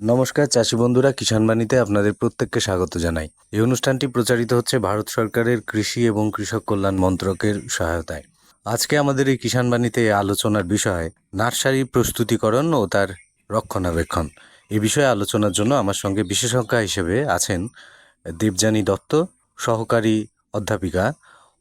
নমস্কার, চাষি বন্ধুরা, কিষাণ বাণীতে আপনাদের প্রত্যেককে স্বাগত জানাই। এই অনুষ্ঠানটি প্রচারিত হচ্ছে ভারত সরকারের কৃষি এবং কৃষক কল্যাণ মন্ত্রকের সহায়তায়। আজকে আমাদের এই কিষাণ বাণীতে আলোচনার বিষয় নার্সারি প্রস্তুতিকরণ ও তার রক্ষণাবেক্ষণ। এ বিষয়ে আলোচনার জন্য আমার সঙ্গে বিশেষজ্ঞ হিসেবে আছেন দেবযানী দত্ত, সহকারী অধ্যাপিকা,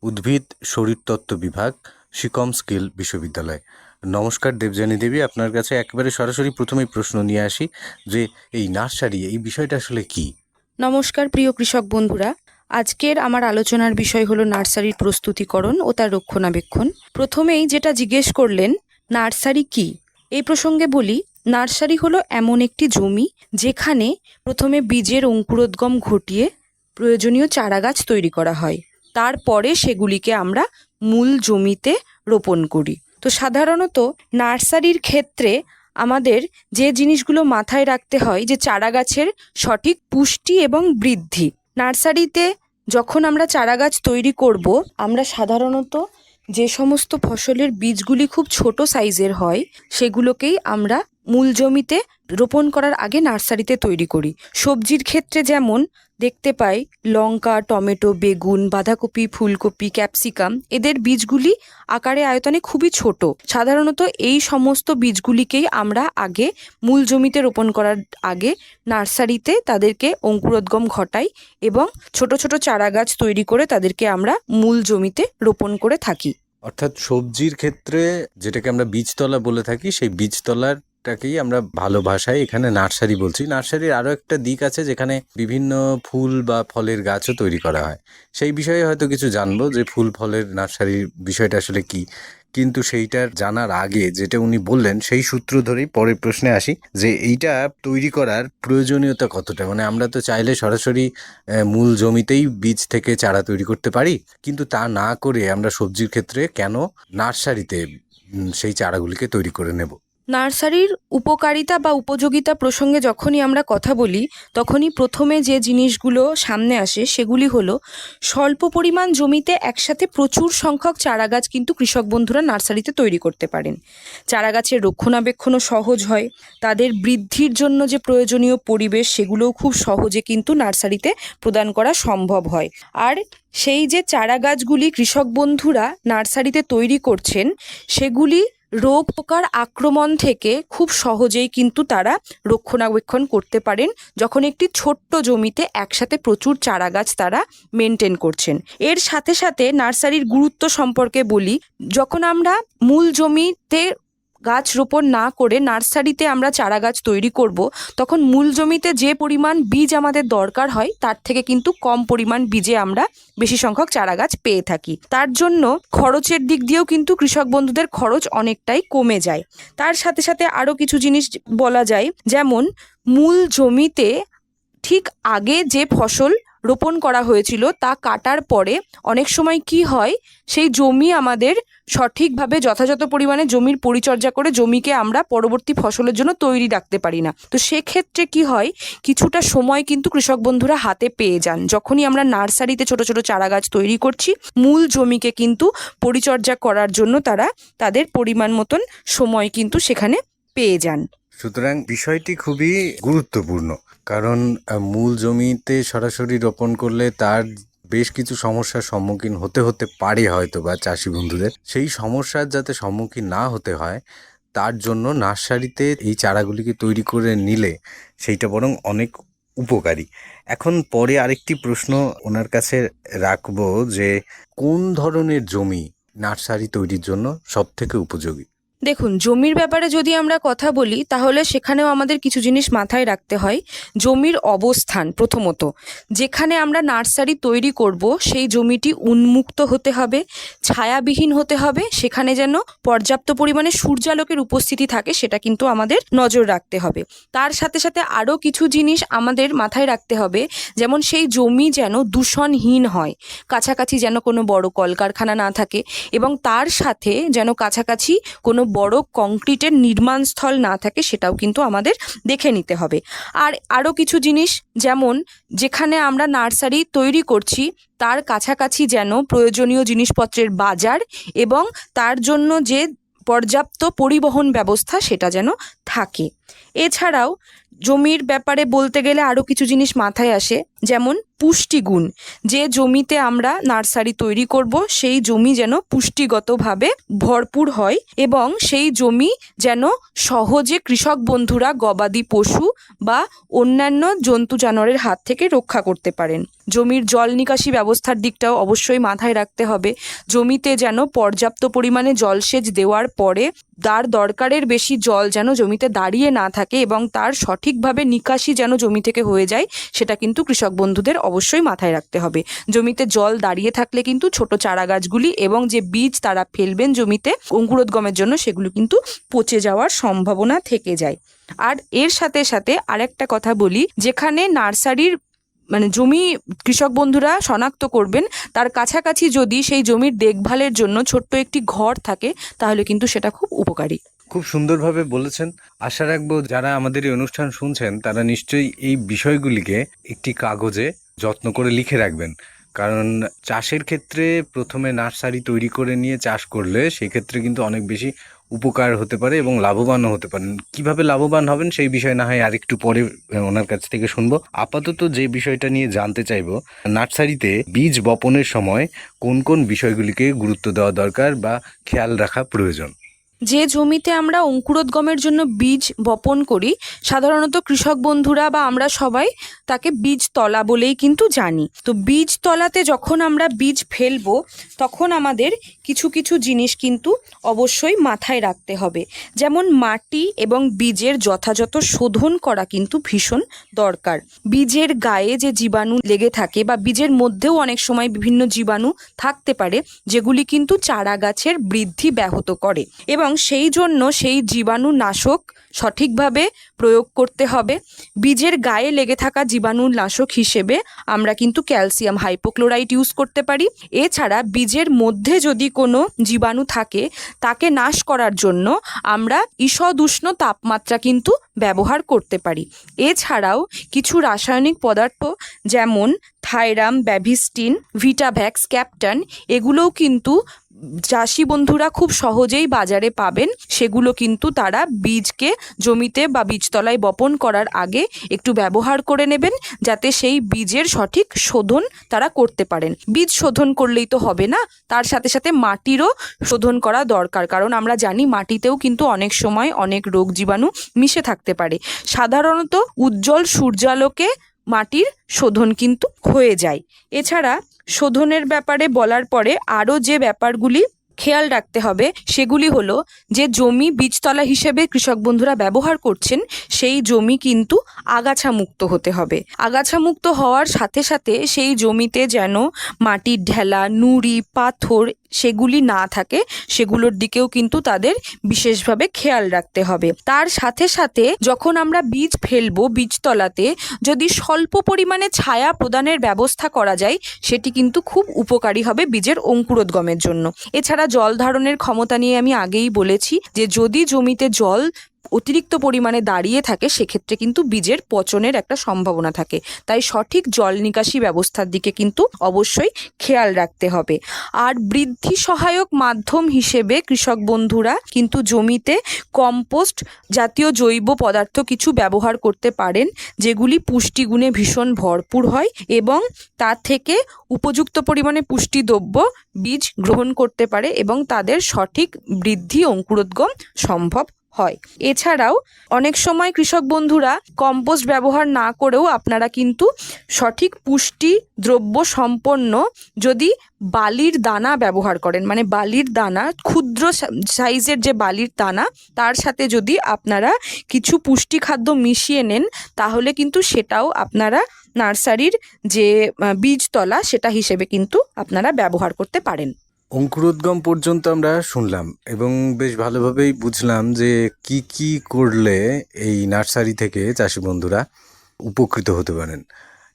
উদ্ভিদ, শরীরতত্ত্ব বিভাগ, শিকম স্কিল বিশ্ববিদ্যালয়। নমস্কার, দেবযানী দেবী। আপনার কাছে একেবারে সরাসরি প্রথমেই প্রশ্ন নিয়ে আসি যে, এই নার্সারি, এই বিষয়টা আসলে কি? নমস্কার, প্রিয় কৃষক বন্ধুরা। আজকের আমার আলোচনার বিষয় হলো নার্সারির প্রস্তুতিকরণ ও তার রক্ষণাবেক্ষণ। প্রথমেই যেটা জিজ্ঞেস করলেন, নার্সারি কি? এই প্রসঙ্গে বলি, নার্সারি হলো এমন একটি জমি যেখানে প্রথমে বীজের অঙ্কুরোদ্গম ঘটিয়ে প্রয়োজনীয় চারাগাছ তৈরি করা হয়। তারপরে সেগুলিকে আমরা মূল জমিতে রোপণ করি। তো সাধারণত নার্সারির ক্ষেত্রে আমাদের যে জিনিসগুলো মাথায় রাখতে হয় যে চারাগাছের সঠিক পুষ্টি এবং বৃদ্ধি। নার্সারিতে যখন আমরা চারাগাছ তৈরি করব, আমরা সাধারণত যে সমস্ত ফসলের বীজগুলি খুব ছোট সাইজের হয়, সেগুলোকেই আমরা মূল জমিতে রোপণ করার আগে নার্সারিতে তৈরি করি। সবজির ক্ষেত্রে যেমন দেখতে পাই লঙ্কা, টমেটো, বেগুন, বাঁধাকপি, ফুলকপি, ক্যাপসিকাম। এদের বীজগুলি আকারে আয়তনে খুবই ছোট। সাধারণত এই সমস্ত বীজগুলিকেই আমরা আগে মূল জমিতে রোপণ করার আগে নার্সারিতে তাদেরকে অঙ্কুরোদ্গম ঘটাই এবং ছোট ছোট চারা গাছ তৈরি করে তাদেরকে আমরা মূল জমিতে রোপণ করে থাকি। অর্থাৎ সবজির ক্ষেত্রে যেটাকে আমরা বীজতলা বলে থাকি, সেই বীজতলাটাকেই আমরা ভালো ভাষায় এখানে নার্সারি বলছি। নার্সারির আরও একটা দিক আছে যেখানে বিভিন্ন ফুল বা ফলের গাছও তৈরি করা হয়। সেই বিষয়ে হয়তো কিছু জানব যে ফুল, ফলের নার্সারির বিষয়টা আসলে কি। কিন্তু সেইটার জানার আগে যেটা উনি বললেন, সেই সূত্র ধরেই পরের প্রশ্নে আসি যে এইটা তৈরি করার প্রয়োজনীয়তা কতটা? মানে আমরা তো চাইলে সরাসরি মূল জমিতেই বীজ থেকে চারা তৈরি করতে পারি। কিন্তু তা না করে আমরা সবজির ক্ষেত্রে কেন নার্সারিতে সেই চারাগুলিকে তৈরি করে নেব? নার্সারির উপকারিতা বা উপযোগিতা প্রসঙ্গে যখনই আমরা কথা বলি, তখনই প্রথমে যে জিনিসগুলো সামনে আসে সেগুলি হলো, স্বল্প পরিমাণ জমিতে একসাথে প্রচুর সংখ্যক চারাগাছ কিন্তু কৃষক বন্ধুরা নার্সারিতে তৈরি করতে পারেন। চারাগাছের রক্ষণাবেক্ষণও সহজ হয়, তাদের বৃদ্ধির জন্য যে প্রয়োজনীয় পরিবেশ সেগুলোও খুব সহজে কিন্তু নার্সারিতে প্রদান করা সম্ভব হয়। আর সেই যে চারাগাছগুলি কৃষক বন্ধুরা নার্সারিতে তৈরি করছেন, সেগুলি রোগ পোকার আক্রমণ থেকে খুব সহজেই কিন্তু তারা রক্ষণাবেক্ষণ করতে পারেন যখন একটি ছোট্ট জমিতে একসাথে প্রচুর চারা গাছ তারা মেনটেন করছেন। এর সাথে সাথে নার্সারির গুরুত্ব সম্পর্কে বলি, যখন আমরা মূল জমিতে গাছ রোপণ না করে নার্সারিতে আমরা চারা গাছ তৈরি করব, তখন মূল জমিতে যে পরিমাণ বীজ আমাদের দরকার হয়, তার থেকে কিন্তু কম পরিমাণ বীজে আমরা বেশি সংখ্যক চারা গাছ পেয়ে থাকি। তার জন্য খরচের দিক দিয়েও কিন্তু কৃষক বন্ধুদের খরচ অনেকটাই কমে যায়। তার সাথে সাথে আরও কিছু জিনিস বলা যায়, যেমন মূল জমিতে ঠিক আগে যে ফসল রোপণ করা হয়েছিল, তা কাটার পরে অনেক সময় কি হয়, সেই জমি আমাদের সঠিকভাবে যথাযথ পরিমাণে জমির পরিচর্যা করে জমিকে আমরা পরবর্তী ফসলের জন্য তৈরি রাখতে পারি না। তো সেক্ষেত্রে কি হয়, কিছুটা সময় কিন্তু কৃষক বন্ধুরা হাতে পেয়ে যান। যখনই আমরা নার্সারিতে ছোট ছোট চারা গাছ তৈরি করছি, মূল জমিকে কিন্তু পরিচর্যা করার জন্য তারা তাদের পরিমাণ মতন সময় কিন্তু সেখানে পেয়ে যান। সুতরাং বিষয়টি খুবই গুরুত্বপূর্ণ। কারণ মূল জমিতে সরাসরি রোপণ করলে তার বেশ কিছু সমস্যার সম্মুখীন হতে হতে পারে হয়তো বা চাষি বন্ধুদের। সেই সমস্যার যাতে সম্মুখীন না হতে হয়, তার জন্য নার্সারিতে এই চারাগুলিকে তৈরি করে নিলে সেইটা বরং অনেক উপকারী। এখন পরে আরেকটি প্রশ্ন ওনার কাছে রাখব যে, কোন ধরনের জমি নার্সারি তৈরির জন্য সব থেকে উপযোগী? দেখুন, জমির ব্যাপারে যদি আমরা কথা বলি, তাহলে সেখানেও আমাদের কিছু জিনিস মাথায় রাখতে হয়। জমির অবস্থান প্রথমত। যেখানে আমরা নার্সারি তৈরি করব, সেই জমিটি উন্মুক্ত হতে হবে, ছায়াবিহীন হতে হবে, সেখানে যেন পর্যাপ্ত পরিমাণে সূর্যালোকের উপস্থিতি থাকে, সেটা কিন্তু আমাদের নজর রাখতে হবে। তার সাথে সাথে আরও কিছু জিনিস আমাদের মাথায় রাখতে হবে, যেমন সেই জমি যেন দূষণহীন হয়, কাছাকাছি যেন কোনো বড় কলকারখানা না থাকে এবং তার সাথে যেন কাছাকাছি কোনো বড় কংক্রিটের নির্মাণস্থল না থাকে সেটাও কিন্তু আমাদের দেখে নিতে হবে। আর আরও কিছু জিনিস, যেমন যেখানে আমরা নার্সারি তৈরি করছি, তার কাছাকাছি যেন প্রয়োজনীয় জিনিসপত্রের বাজার এবং তার জন্য যে পর্যাপ্ত পরিবহন ব্যবস্থা সেটা যেন থাকে। এছাড়াও জমির ব্যাপারে বলতে গেলে আরও কিছু জিনিস মাথায় আসে, যেমন পুষ্টিগুণ। যে জমিতে আমরা নার্সারি তৈরি করব, সেই জমি যেন পুষ্টিগতভাবে ভরপুর হয় এবং সেই জমি যেন সহজে কৃষক বন্ধুরা, গবাদি পশু বা অন্যান্য জন্তু জানোয়ারের হাত থেকে রক্ষা করতে পারেন। জমির জল নিকাশি ব্যবস্থার দিকটাও অবশ্যই মাথায় রাখতে হবে। জমিতে যেন পর্যাপ্ত পরিমাণে জলসেচ দেওয়ার পরে তার দরকারের বেশি জল যেন জমিতে দাঁড়িয়ে না থাকে এবং তার সঠিকভাবে নিকাশি যেন জমি থেকে হয়ে যায়, সেটা কিন্তু কৃষক বন্ধুদের অবশ্যই মাথায় রাখতে হবে। জমিতে জল দাঁড়িয়ে থাকলে কিন্তু ছোট চারা গাছগুলি এবং যে বীজ তারা ফেলবেন জমিতে, অঙ্কুরোদ্গমের জন্য সেগুলো কিন্তু পচে যাওয়ার সম্ভাবনা থেকে যায়। আর এর সাথে সাথে আরেকটা কথা বলি, যেখানে নার্সারির মানে জমি কৃষক বন্ধুরা শনাক্ত করবেন। তার কাছাকাছি যদি সেই জমির দেখভালের জন্য ছোট্ট একটি ঘর থাকে, তাহলে কিন্তু সেটা খুব উপকারী। খুব সুন্দরভাবে বলেছেন। আশা রাখব যারা আমাদের এই অনুষ্ঠান শুনছেন, তারা নিশ্চয়ই এই বিষয়গুলিকে একটি কাগজে যত্ন করে লিখে রাখবেন। কারণ চাষের ক্ষেত্রে প্রথমে নার্সারি তৈরি করে নিয়ে চাষ করলে সেক্ষেত্রে কিন্তু অনেক বেশি উপকার হতে পারে এবং লাভবানও হতে পারেন। কীভাবে লাভবান হবেন সেই বিষয় না হয় আরেকটু পরে ওনার কাছ থেকে শুনব। আপাতত যে বিষয়টা নিয়ে জানতে চাইব, নার্সারিতে বীজ বপনের সময় কোন কোন বিষয়গুলিকে গুরুত্ব দেওয়া দরকার বা খেয়াল রাখা প্রয়োজন? যে জমিতে আমরা অঙ্কুরোদ্গমের জন্য বীজ বপন করি, সাধারণত কৃষক বন্ধুরা বা আমরা সবাই তাকে বীজতলা বলেই কিন্তু জানি। তো বীজতলাতে যখন আমরা বীজ ফেলব, তখন আমাদের কিছু কিছু জিনিস কিন্তু অবশ্যই মাথায় রাখতে হবে। যেমন মাটি এবং বীজের যথাযথ শোধন করা কিন্তু ভীষণ দরকার। বীজের গায়ে যে জীবাণু লেগে থাকে বা বীজের মধ্যেও অনেক সময় বিভিন্ন জীবাণু থাকতে পারে, যেগুলি কিন্তু চারা গাছের বৃদ্ধি ব্যাহত করে। এবং সেই জন্য সেই জীবাণু নাশক সঠিকভাবে প্রয়োগ করতে হবে। বীজের গায়ে লেগে থাকা জীবাণু নাশক হিসেবে আমরা কিন্তু ক্যালসিয়াম হাইপোক্লোরাইট ইউজ করতে পারি। এছাড়া বীজের মধ্যে যদি কোনো জীবাণু থাকে, তাকে নাশ করার জন্য আমরা ঈষদ উষ্ণ তাপমাত্রা কিন্তু ব্যবহার করতে পারি। এছাড়াও কিছু রাসায়নিক পদার্থ যেমন থাইরাম, ব্যাভিস্টিন, ভিটাভ্যাক্স ক্যাপ্টান এগুলোও কিন্তু চাষি বন্ধুরা খুব সহজেই বাজারে পাবেন। সেগুলো কিন্তু তারা বীজকে জমিতে বা বীজতলায় বপন করার আগে একটু ব্যবহার করে নেবেন, যাতে সেই বীজের সঠিক শোধন তারা করতে পারেন। বীজ শোধন করলেই তো হবে না, তার সাথে সাথে মাটিরও শোধন করা দরকার, কারণ আমরা জানি মাটিতেও কিন্তু অনেক সময় অনেক রোগ জীবাণু মিশে থাকতে পারে। সাধারণত উজ্জ্বল সূর্যালোকে মাটির শোধন কিন্তু হয়ে যায়। এছাড়া শোধনের ব্যাপারে বলার পরে আরও যে ব্যাপারগুলি খেয়াল রাখতে হবে সেগুলি হলো যে জমি বীজতলা হিসেবে কৃষক বন্ধুরা ব্যবহার করছেন, সেই জমি কিন্তু আগাছা মুক্ত হতে হবে। আগাছা মুক্ত হওয়ার সাথে সাথে সেই জমিতে যেন মাটির ঢেলা, নুড়ি, পাথর সেগুলি না থাকে, সেগুলোর দিকেও কিন্তু তাদের বিশেষভাবে খেয়াল রাখতে হবে। তার সাথে সাথে যখন আমরা বীজ ফেলব বীজতলাতে, যদি স্বল্প পরিমাণে ছায়া প্রদানের ব্যবস্থা করা যায়, সেটি কিন্তু খুব উপকারী হবে বীজের অঙ্কুরোদ্গমের জন্য। এছাড়া জল ধারণের ক্ষমতা নিয়ে আমি আগেই বলেছি যে যদি জমিতে জল অতিরিক্ত পরিমাণে দাঁড়িয়ে থাকে, সেক্ষেত্রে কিন্তু বীজের পচনের একটা সম্ভাবনা থাকে। তাই সঠিক জল নিকাশি ব্যবস্থার দিকে কিন্তু অবশ্যই খেয়াল রাখতে হবে। আর বৃদ্ধি সহায়ক মাধ্যম হিসেবে কৃষক বন্ধুরা কিন্তু জমিতে কম্পোস্ট জাতীয় জৈব পদার্থ কিছু ব্যবহার করতে পারেন, যেগুলি পুষ্টিগুণে ভীষণ ভরপুর হয় এবং তা থেকে উপযুক্ত পরিমাণে পুষ্টিদ্রব্য বীজ গ্রহণ করতে পারে এবং তাদের সঠিক বৃদ্ধি অঙ্কুরোদ্গম সম্ভব হয়। এছাড়াও অনেক সময় কৃষক বন্ধুরা কম্পোস্ট ব্যবহার না করেও আপনারা কিন্তু সঠিক পুষ্টি দ্রব্য সম্পন্ন যদি বালির দানা ব্যবহার করেন মানে বালির দানা, ক্ষুদ্র সাইজের যে বালির দানা, তার সাথে যদি আপনারা কিছু পুষ্টি খাদ্য মিশিয়ে নেন, তাহলে কিন্তু সেটাও আপনারা নার্সারির যে বীজতলা সেটা হিসেবে কিন্তু আপনারা ব্যবহার করতে পারেন। অঙ্কুরোদ্গম পর্যন্ত আমরা শুনলাম এবং বেশ ভালোভাবেই বুঝলাম যে কি কি করলে এই নার্সারি থেকে চাষি বন্ধুরা উপকৃত হতে পারেন।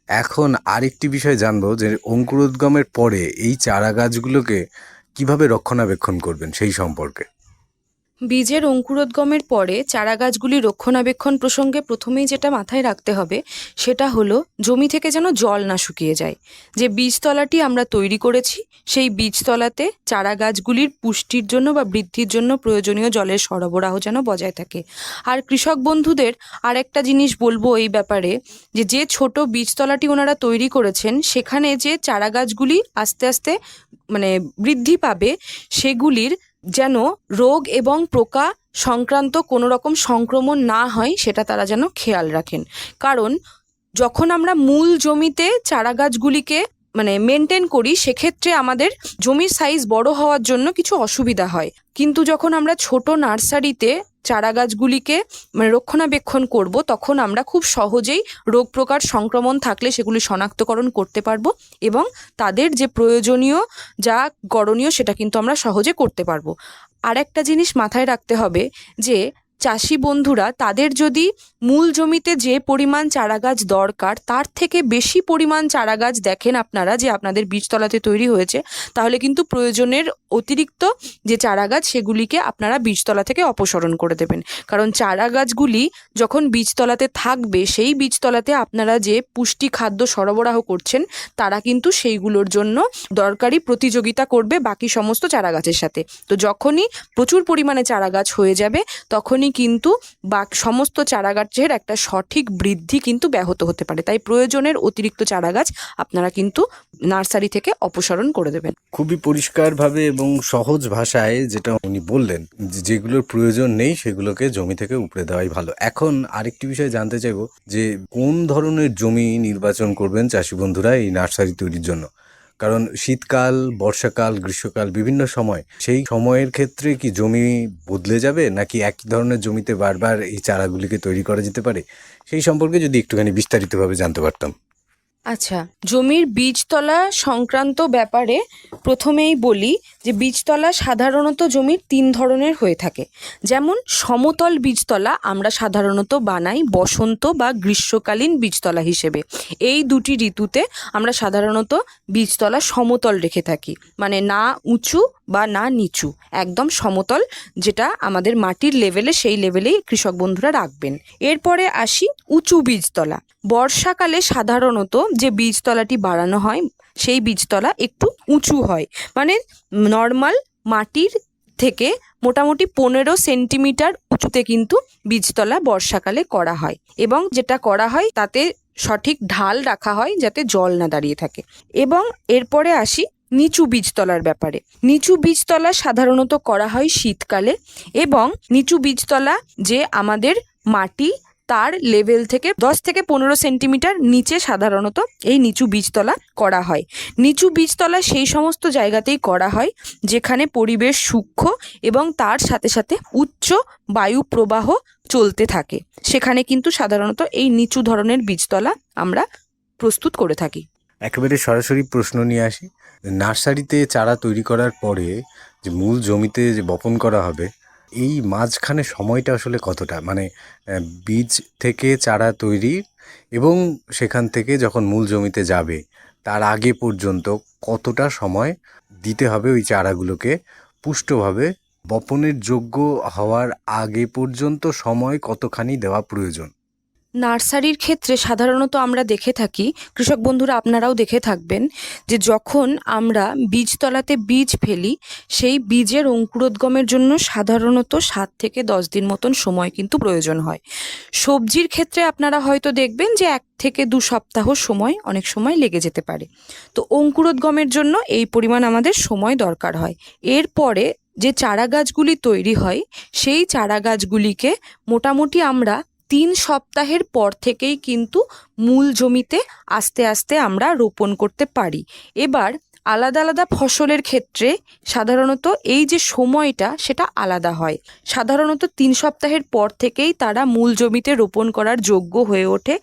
এখন আরেকটি বিষয় জানব যে অঙ্কুরোদ্গমের পরে এই চারা গাছগুলোকে কীভাবে রক্ষণাবেক্ষণ করবেন সেই সম্পর্কে। বীজের অঙ্কুরোদ্গমের পরে চারা গাছগুলি রক্ষণাবেক্ষণ প্রসঙ্গে প্রথমেই যেটা মাথায় রাখতে হবে, সেটা হলো জমি থেকে যেন জল না শুকিয়ে যায়। যে বীজতলাটি আমরা তৈরি করেছি, সেই বীজতলাতে চারা গাছগুলির পুষ্টির জন্য বা বৃদ্ধির জন্য প্রয়োজনীয় জলের সরবরাহ যেন বজায় থাকে। আর কৃষক বন্ধুদের আর একটা জিনিস বলব এই ব্যাপারে, যে যে ছোট বীজতলাটি ওনারা তৈরি করেছেন, সেখানে যে চারা গাছগুলি আস্তে আস্তে মানে বৃদ্ধি পাবে, সেগুলির যেন রোগ এবং পোকা সংক্রান্ত কোনো রকম সংক্রমণ না হয়, সেটা তারা যেন খেয়াল রাখেন। কারণ যখন আমরা মূল জমিতে চারা গাছগুলিকে মানে মেনটেন করি, সেক্ষেত্রে আমাদের জমির সাইজ বড় হওয়ার জন্য কিছু অসুবিধা হয়। কিন্তু যখন আমরা ছোট নার্সারিতে চারা গাছগুলিকে মানে রক্ষণাবেক্ষণ করব, তখন আমরা খুব সহজেই রোগ প্রকার সংক্রমণ থাকলে সেগুলি শনাক্তকরণ করতে পারব এবং তাদের যে প্রয়োজনীয় যা করণীয় সেটা কিন্তু আমরা সহজে করতে পারব। আর একটা জিনিস মাথায় রাখতে হবে যে, চাষি বন্ধুরা তাদের যদি মূল জমিতে যে পরিমাণ চারা গাছ দরকার, তার থেকে বেশি পরিমাণ চারা গাছ দেখেন আপনারা যে আপনাদের বীজতলাতে তৈরি হয়েছে। তাহলে কিন্তু প্রয়োজনের অতিরিক্ত যে চারা গাছ সেগুলিকে আপনারা বীজতলা থেকে অপসারণ করে দেবেন। কারণ চারা গাছগুলি যখন বীজতলাতে থাকবে, সেই বীজতলাতে আপনারা যে পুষ্টি খাদ্য সরবরাহ করছেন, তারা কিন্তু সেইগুলোর জন্য দরকারি প্রতিযোগিতা করবে বাকি সমস্ত চারা গাছের সাথে। তো যখনই প্রচুর পরিমাণে চারা গাছ হয়ে যাবে, তখনই কিন্তু বা, সমস্ত চারা গাছের একটা সঠিক বৃদ্ধি কিন্তু ব্যাহত হতে পারে। তাই প্রয়োজনের অতিরিক্ত চারা গাছ আপনারা কিন্তু নার্সারি থেকে অপসারণ করে দেবেন। খুবই পরিষ্কারভাবে এবং সহজ ভাষায় যেটা উনি বললেন যেগুলোর প্রয়োজন নেই সেগুলোকে জমি থেকে উপড়ে দেওয়াই ভালো। এখন আরেকটি বিষয় জানতে চাইব, যে কোন ধরনের জমি নির্বাচন করবেন চাষি বন্ধুরা এই নার্সারি তৈরির জন্য? কারণ শীতকাল, বর্ষাকাল, গ্রীষ্মকাল বিভিন্ন সময়, সেই সময়ের ক্ষেত্রে কি জমি বদলে যাবে? নাকি একই ধরনের জমিতে বারবার এই চারাগুলিকে তৈরি করা যেতে পারে? সেই সম্পর্কে যদি একটুখানি বিস্তারিতভাবে জানতে পারতাম। আচ্ছা জমির বীজতলা সংক্রান্ত ব্যাপারে প্রথমেই বলি যে বীজতলা সাধারণত জমির তিন ধরনের হয়ে থাকে। যেমন, সমতল বীজতলা আমরা সাধারণত বানাই বসন্ত বা গ্রীষ্মকালীন বীজতলা হিসেবে। এই দুটি ঋতুতে আমরা সাধারণত বীজতলা সমতল রেখে থাকি মানে না উঁচু বা না নিচু, একদম সমতল, যেটা আমাদের মাটির লেভেলে সেই লেভেলেই কৃষক বন্ধুরা রাখবেন। এরপরে আসি উঁচু বীজতলা। বর্ষাকালে সাধারণত যে বীজতলাটি বাড়ানো হয়, সেই বীজতলা একটু উঁচু হয়। মানে নর্মাল মাটির থেকে মোটামুটি পনেরো সেন্টিমিটার উঁচুতে কিন্তু বীজতলা বর্ষাকালে করা হয় এবং যেটা করা হয় তাতে সঠিক ঢাল রাখা হয় যাতে জল না দাঁড়িয়ে থাকে। এবং এরপরে আসি নিচু বীজতলার ব্যাপারে। নিচু বীজতলা সাধারণত করা হয় শীতকালে এবং নিচু বীজতলা যে আমাদের মাটি তার লেভেল থেকে দশ থেকে পনেরো সেন্টিমিটার নিচে সাধারণত এই নিচু বীজতলা করা হয়। নিচু বীজতলা সেই সমস্ত জায়গাতেই করা হয়, যেখানে পরিবেশ সূক্ষ্ম এবং তার সাথে সাথে উচ্চ বায়ু প্রবাহ চলতে থাকে। সেখানে কিন্তু সাধারণত এই নিচু ধরনের বীজতলা আমরা প্রস্তুত করে থাকি। একেবারে সরাসরি প্রশ্ন নিয়ে আসি। নার্সারিতে চারা তৈরি করার পরে যে মূল জমিতে যে বপন করা হবে এই মাঝখানে সময়টা আসলে কতটা? মানে বীজ থেকে চারা তৈরি এবং সেখান থেকে যখন মূল জমিতে যাবে, তার আগে পর্যন্ত কতটা সময় দিতে হবে ওই চারাগুলোকে? পুষ্টভাবে বপনের যোগ্য হওয়ার আগে পর্যন্ত সময় কতখানি দেওয়া প্রয়োজন? নার্সারির ক্ষেত্রে সাধারণত আমরা দেখে থাকি, কৃষক বন্ধুরা আপনারাও দেখে থাকবেন, যে যখন আমরা বীজতলাতে বীজ ফেলি, সেই বীজের অঙ্কুরোদ্গমের জন্য সাধারণত সাত থেকে দশ দিন মতন সময় কিন্তু প্রয়োজন হয়। সবজির ক্ষেত্রে আপনারা হয়তো দেখবেন যে এক থেকে দু সপ্তাহ সময় অনেক সময় লেগে যেতে পারে। তো অঙ্কুরোদ্গমের জন্য এই পরিমাণ আমাদের সময় দরকার হয়। এরপরে যে চারা গাছগুলি তৈরি হয়, সেই চারা গাছগুলিকে মোটামুটি আমরা তিন সপ্তাহের পর থেকেই কিন্তু মূল জমিতে আস্তে আস্তে আমরা রোপণ করতে পারি। এবার আলাদা আলাদা ফসলের ক্ষেত্রে সাধারণত এই যে সময়টা, সেটা আলাদা হয়। সাধারণত তিন সপ্তাহের পর থেকেই তারা মূল জমিতে রোপণ করার যোগ্য হয়ে ওঠে।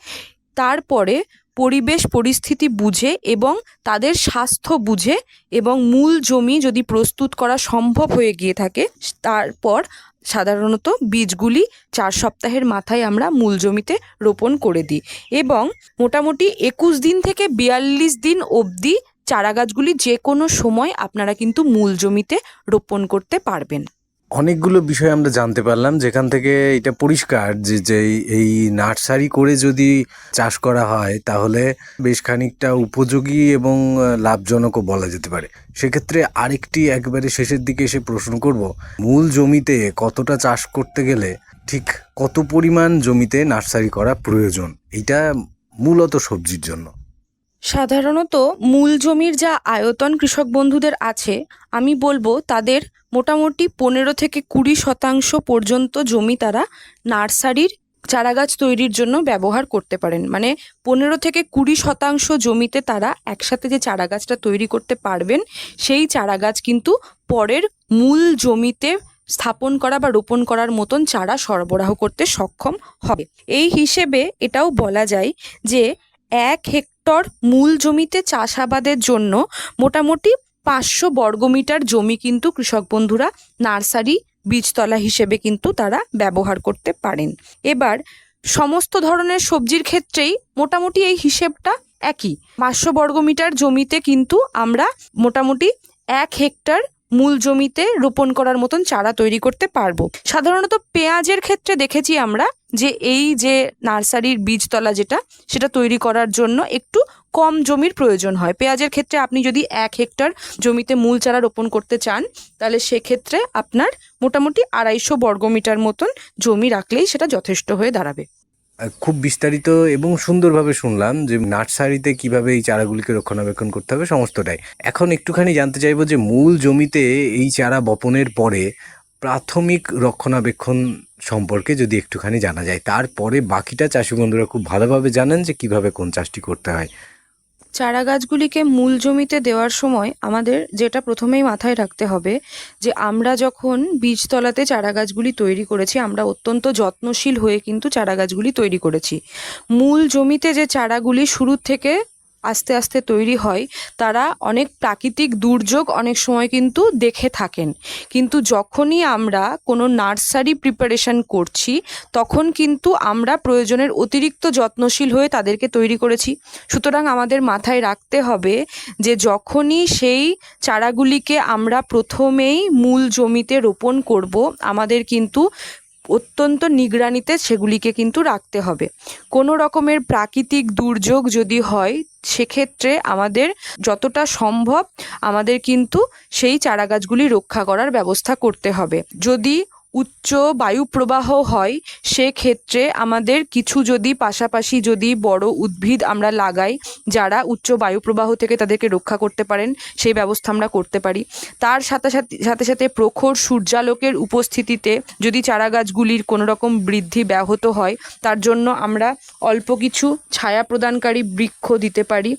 তারপরে পরিবেশ পরিস্থিতি বুঝে এবং তাদের স্বাস্থ্য বুঝে এবং মূল জমি যদি প্রস্তুত করা সম্ভব হয়ে গিয়ে থাকে, তারপর সাধারণত বীজগুলি চার সপ্তাহের মাথায় আমরা মূল জমিতে রোপণ করে দিই এবং মোটামুটি একুশ দিন থেকে বিয়াল্লিশ দিন অবধি চারা গাছগুলি যে কোনো সময় আপনারা কিন্তু মূল জমিতে রোপণ করতে পারবেন। অনেকগুলো বিষয় আমরা জানতে পারলাম, যেখান থেকে এটা পরিষ্কার যে যে এই নার্সারি করে যদি চাষ করা হয়, তাহলে বেশ খানিকটা উপযোগী এবং লাভজনকও বলা যেতে পারে। সেক্ষেত্রে আরেকটি একবারে শেষের দিকে এসে প্রশ্ন করব, মূল জমিতে কতটা চাষ করতে গেলে ঠিক কত পরিমাণ জমিতে নার্সারি করা প্রয়োজন? এটা মূলত সবজির জন্য। সাধারণত মূল জমির যা আয়তন কৃষক বন্ধুদের আছে, আমি বলব তাদের মোটামুটি পনেরো থেকে কুড়ি শতাংশ পর্যন্ত জমি তারা নার্সারির চারাগাছ তৈরির জন্য ব্যবহার করতে পারেন। মানে পনেরো থেকে কুড়ি শতাংশ জমিতে তারা একসাথে যে চারাগাছটা তৈরি করতে পারবেন, সেই চারাগাছ কিন্তু পরের মূল জমিতে স্থাপন করা বা রোপণ করার মতন চারা সরবরাহ করতে সক্ষম হবে। এই হিসেবে এটাও বলা যায় যে এক হেক্টর মূল জমিতে চাষাবাদের জন্য মোটামুটি পাঁচশো বর্গমিটার জমি কিন্তু কৃষক বন্ধুরা নার্সারি, বীজতলা হিসেবে কিন্তু তারা ব্যবহার করতে পারেন। এবার সমস্ত ধরনের সবজির ক্ষেত্রেই মোটামুটি এই হিসেবটা একই। পাঁচশো বর্গমিটার জমিতে কিন্তু আমরা মোটামুটি এক হেক্টর মূল জমিতে রোপণ করার মতন চারা তৈরি করতে পারব। সাধারণত পেঁয়াজের ক্ষেত্রে দেখেছি আমরা যে এই যে নার্সারির বীজতলা যেটা, সেটা তৈরি করার জন্য একটু কম জমির প্রয়োজন হয়। পেঁয়াজের ক্ষেত্রে আপনি যদি এক হেক্টর জমিতে মূল চারা রোপণ করতে চান, তাহলে সেক্ষেত্রে আপনার মোটামুটি আড়াইশো বর্গমিটার মতন জমি রাখলেই সেটা যথেষ্ট হয়ে দাঁড়াবে। খুব বিস্তারিত এবং সুন্দরভাবে শুনলাম যে নার্সারিতে কীভাবে এই চারাগুলিকে রক্ষণাবেক্ষণ করতে হবে, সমস্তটাই। এখন একটুখানি জানতে চাইব যে মূল জমিতে এই চারা বপনের পরে প্রাথমিক রক্ষণাবেক্ষণ সম্পর্কে যদি একটুখানি জানা যায়। তারপরে বাকিটা চাষি বন্ধুরা খুব ভালোভাবে জানেন যে কীভাবে কোন চাষটি করতে হয়। চারা গাছগুলিকে মূল জমিতে দেওয়ার সময় আমাদের যেটা প্রথমেই মাথায় রাখতে হবে, যে আমরা যখন বীজতলাতে চারা গাছগুলি তৈরি করেছি, আমরা অত্যন্ত যত্নশীল হয়ে কিন্তু চারা গাছগুলি তৈরি করেছি। মূল জমিতে যে চারাগুলি শুরু থেকে আস্তে আস্তে তৈরি হয়, তারা অনেক প্রাকৃতিক দুর্যোগ অনেক সময় কিন্তু দেখে থাকেন। কিন্তু যখনই আমরা কোনো নার্সারি প্রিপারেশন করছি, তখন কিন্তু আমরা প্রয়োজনের অতিরিক্ত যত্নশীল হয়ে তাদেরকে তৈরি করেছি। সুতরাং আমাদের মাথায় রাখতে হবে যে যখনই সেই চারাগুলিকে আমরা প্রথমেই মূল জমিতে রোপণ করব, আমাদের কিন্তু অত্যন্ত নিগরানিতে সেগুলিকে কিন্তু রাখতে হবে। কোনো রকমের প্রাকৃতিক দুর্যোগ যদি হয়, সেক্ষেত্রে আমাদের যতটা সম্ভব আমাদের কিন্তু সেই চারাগাছগুলি রক্ষা করার ব্যবস্থা করতে হবে। যদি উচ্চ বায়ু প্রবাহ হয়, সেক্ষেত্রে আমাদের কিছু যদি পাশাপাশি যদি বড় উদ্ভিদ আমরা লাগাই, যারা উচ্চ বায়ু প্রবাহ থেকে তাদেরকে রক্ষা করতে পারেন, সেই ব্যবস্থা আমরা করতে পারি। তার সাথে সাথে সাথে সাথে প্রখর সূর্যালোকের উপস্থিতিতে যদি চারাগাছগুলির কোনো রকম বৃদ্ধি ব্যাহত হয়, তার জন্য আমরা অল্প কিছু ছায়া প্রদানকারী বৃক্ষ দিতে পারি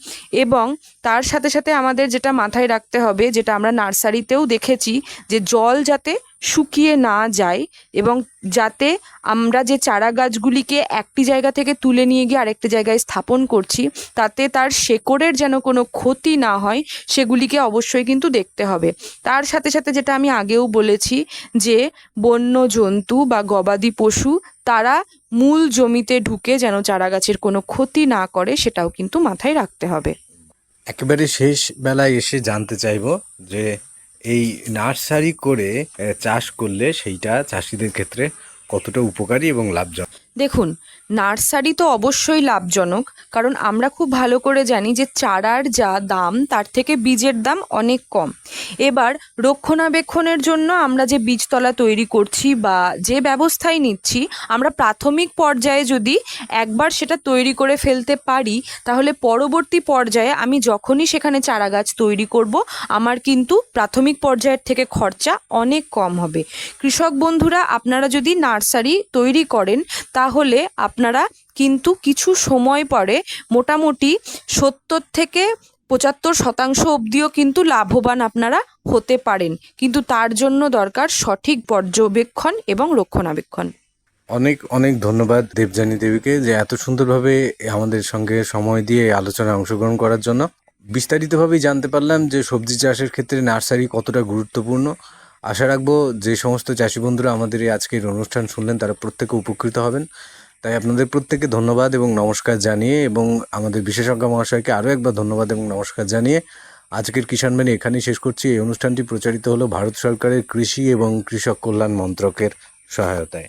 এবং তার সাথে সাথে আমাদের যেটা মাথায় রাখতে হবে, যেটা আমরা নার্সারিতেও দেখেছি, যে জল যাতে শুকিয়ে না যায় এবং যাতে আমরা যে চারা গাছগুলিকে একটি জায়গা থেকে তুলে নিয়ে গিয়ে আরেকটি জায়গায় স্থাপন করছি, তাতে তার শেকড়ের যেন কোনো ক্ষতি না হয়, সেগুলিকে অবশ্যই কিন্তু দেখতে হবে। তার সাথে সাথে যেটা আমি আগেও বলেছি যে বন্য জন্তু বা গবাদি পশু, তারা মূল জমিতে ঢুকে যেন চারা গাছের কোনো ক্ষতি না করে, সেটাও কিন্তু মাথায় রাখতে হবে। একেবারে শেষ বেলায় এসে জানতে চাইব যে এই নার্সারি করে চাষ করলে সেইটা চাষিদের ক্ষেত্রে কতটা উপকারী এবং লাভজনক? দেখুন, নার্সারি তো অবশ্যই লাভজনক, কারণ আমরা খুব ভালো করে জানি যে চারার যা দাম, তার থেকে বীজের দাম অনেক কম। এবার রক্ষণাবেক্ষণের জন্য আমরা যে বীজতলা তৈরি করছি বা যে ব্যবস্থাই নিচ্ছি, আমরা প্রাথমিক পর্যায়ে যদি একবার সেটা তৈরি করে ফেলতে পারি, তাহলে পরবর্তী পর্যায়ে আমি যখনই সেখানে চারা গাছ তৈরি করব, আমার কিন্তু প্রাথমিক পর্যায়ের থেকে খরচা অনেক কম হবে। কৃষক বন্ধুরা, আপনারা যদি নার্সারি তৈরি করেন তাহলে আপনারা কিন্তু কিছু সময় পরে মোটামুটি সত্তর থেকে পঁচাত্তর শতাংশ অবধিও কিন্তু লাভবান আপনারা হতে পারেন। কিন্তু তার জন্য দরকার সঠিক পর্যবেক্ষণ এবং রক্ষণাবেক্ষণ। অনেক অনেক ধন্যবাদ দেবযানী দেবীকে যে এত সুন্দরভাবে আমাদের সঙ্গে সময় দিয়ে আলোচনায় অংশগ্রহণ করার জন্য। বিস্তারিতভাবেই জানতে পারলাম যে সবজি চাষের ক্ষেত্রে নার্সারি কতটা গুরুত্বপূর্ণ। আশা রাখব যে সমস্ত চাষি বন্ধুরা আমাদের এই আজকের অনুষ্ঠান শুনলেন, তারা প্রত্যেকে উপকৃত হবেন। তাই আপনাদের প্রত্যেককে ধন্যবাদ এবং নমস্কার জানিয়ে এবং আমাদের বিশেষজ্ঞ মহাশয়কে আরও একবার ধন্যবাদ এবং নমস্কার জানিয়ে আজকের কিষাণ মানে এখানেই শেষ করছি। এই অনুষ্ঠানটি প্রচারিত হলো ভারত সরকারের কৃষি এবং কৃষক কল্যাণ মন্ত্রকের সহায়তায়।